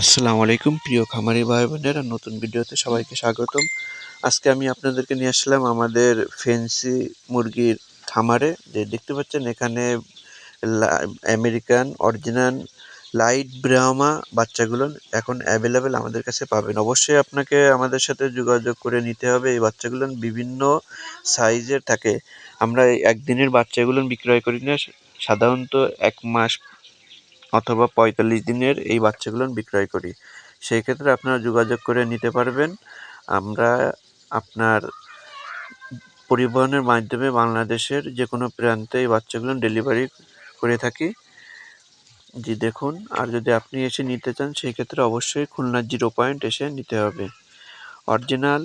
আসসালামু আলাইকুম, প্রিয় খামারি ভাই বোনেরা নতুন ভিডিওতে সবাইকে স্বাগতম। আজকে আমি আপনাদেরকে নিয়ে আসলাম আমাদের ফেন্সি মুরগির খামারে। যে দেখতে পাচ্ছেন, এখানে আমেরিকান, অরিজিনাল, লাইট ব্রাহ্মা বাচ্চাগুলো এখন অ্যাভেলেবেল আমাদের কাছে পাবেন। অবশ্যই আপনাকে আমাদের সাথে যোগাযোগ করে নিতে হবে। এই বাচ্চাগুলো বিভিন্ন সাইজের থাকে। আমরা একদিনের বাচ্চাগুলো বিক্রয় করি না। সাধারণত এক মাস অথবা পঁয়তাল্লিশ দিনের এই বাচ্চাগুলো বিক্রয় করি। সেই ক্ষেত্রে আপনারা যোগাযোগ করে নিতে পারবেন। আমরা আপনার পরিবহনের মাধ্যমে বাংলাদেশের যে কোনো প্রান্তে এই বাচ্চাগুলো ডেলিভারি করে থাকি। জি, দেখুন, আর যদি আপনি এসে নিতে চান, সেই ক্ষেত্রে অবশ্যই খুলনা জিরো পয়েন্ট এসে নিতে হবে। Original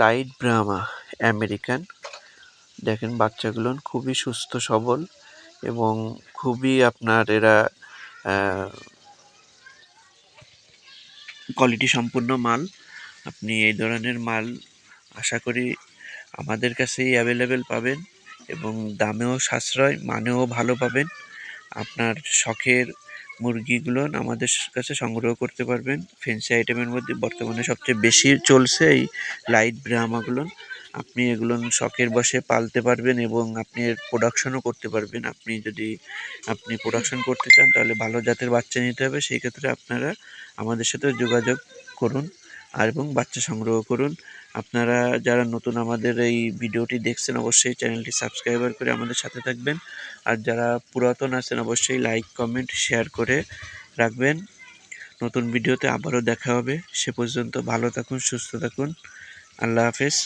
light Brahma, American. দেখেন, বাচ্চাগুলো খুবই সুস্থ, সবল এবং খুবই আপনার এরা কোয়ালিটি সম্পূর্ণ মাল। আপনি এই ধরনের মাল আশা করি আমাদের কাছেই অ্যাভেলেবেল পাবেন এবং দামেও সাশ্রয়, মানেও ভালো পাবেন। আপনার শখের মুরগিগুলো আমাদের কাছে সংগ্রহ করতে পারবেন। ফেন্সি আইটেমের মধ্যে বর্তমানে সবচেয়ে বেশি চলছে এই লাইট ব্রাহ্মাগুলো আপনি এগুলো শখের বসে পালতে পারবেন এবং আপনি এর প্রোডাকশনও করতে পারবেন। আপনি যদি আপনি প্রোডাকশন করতে চান, তাহলে ভালো জাতের বাচ্চা নিতে হবে। সেই ক্ষেত্রে আপনারা আমাদের সাথে যোগাযোগ করুন আর এবং বাচ্চা সংগ্রহ করুন। আপনারা যারা নতুন আমাদের এই ভিডিওটি দেখছেন, অবশ্যই চ্যানেলটি সাবস্ক্রাইবার করে আমাদের সাথে থাকবেন। আর যারা পুরাতন আছেন, অবশ্যই লাইক কমেন্ট শেয়ার করে রাখবেন। নতুন ভিডিওতে আবারও দেখা হবে। সে পর্যন্ত ভালো থাকুন, সুস্থ থাকুন। আল্লাহ হাফেজ।